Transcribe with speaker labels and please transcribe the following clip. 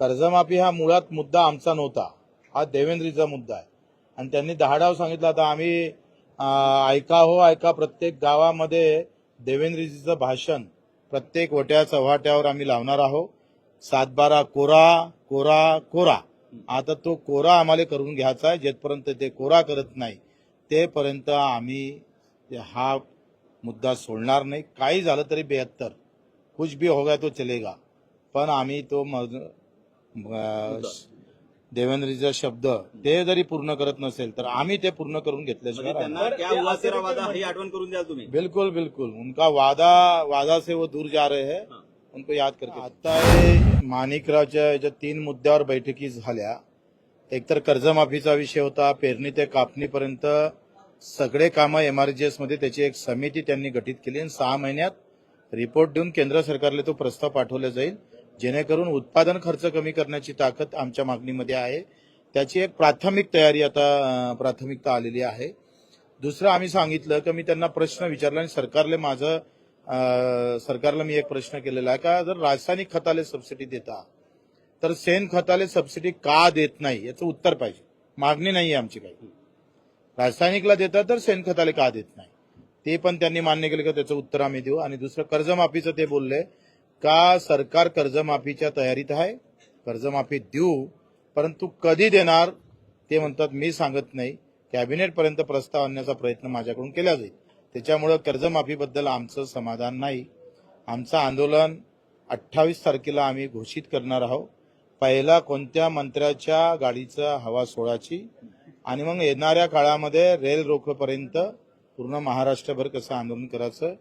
Speaker 1: कर्जमाफी हा मुळात मुद्दा आमचा नव्हता. हा देवेंद्रीचा मुद्दा आहे. आणि त्यांनी दहाडाव सांगितला सांगितलं आम्ही ऐका हो ऐका प्रत्येक गावामध्ये देवेंद्रजीचं भाषण प्रत्येक वट्या चव्हाट्यावर आम्ही लावणार आहोत. सातबारा कोरा कोरा कोरा. आता तो कोरा आम्हाला करून घ्यायचा आहे. जेथपर्यंत ते कोरा करत नाही तेपर्यंत आम्ही हा मुद्दा सोडणार नाही. काही झालं तरी बेहत्तर. कुछ भी होगा तो चलेगा. पण आम्ही तो मज- देवेंद्रजीचा शब्द ते जरी पूर्ण करत नसेल तर आम्ही ते पूर्ण करून घेतल्याशिवाय
Speaker 2: म्हणजे ही आठवण करून द्याल तुम्ही.
Speaker 1: बिल्कुल बिल्कुल. उनका वादा वादा से वो दूर जा रहे हैं. उनको याद करके. आता माणिकरावच्या ज्या तीन मुद्द्यावर बैठकी झाल्या. एकतर कर्जमाफीचा विषय होता पेरणी ते कापणीपर्यंत सगळे कामं एमआरजीएसमध्ये त्याची एक समिती त्यांनी गठीत केली आणि सहा महिन्यात रिपोर्ट देऊन केंद्र सरकारला तो प्रस्ताव पाठवला जाईल. जेणेकरून उत्पादन खर्च कमी करण्याची ताकद आमच्या मागणीमध्ये आहे. त्याची एक प्राथमिक तयारी आता प्राथमिकता आलेली आहे. दुसरं आम्ही सांगितलं की मी त्यांना प्रश्न विचारला आणि सरकारले माझं सरकारला मी एक प्रश्न केलेला आहे का जर रासायनिक खताले सबसिडी देता तर सेन खताले सबसिडी का देत नाही याचं उत्तर पाहिजे. मागणी नाही आहे आमची काही. रासायनिकला देता तर शेणखताले का देत नाही? ते पण त्यांनी मान्य केलं का त्याचं उत्तर आम्ही देऊ. आणि दुसरं कर्जमाफीचं ते बोलले का सरकार कर्जमाफीच्या तयारीत आहे? कर्जमाफी देऊ परंतु कधी देणार? ते म्हणतात मी सांगत नाही. कॅबिनेटपर्यंत प्रस्ताव आणण्याचा प्रयत्न माझ्याकडून केला जाईल. त्याच्यामुळं कर्जमाफीबद्दल आमचं समाधान नाही. आमचं आंदोलन अठ्ठावीस तारखेला आम्ही घोषित करणार आहोत. पहिला कोणत्या मंत्र्याच्या गाडीचा हवा सोडाची आणि मग येणाऱ्या काळामध्ये रेल रोखपर्यंत पूर्ण महाराष्ट्रभर कसं आंदोलन करायचं?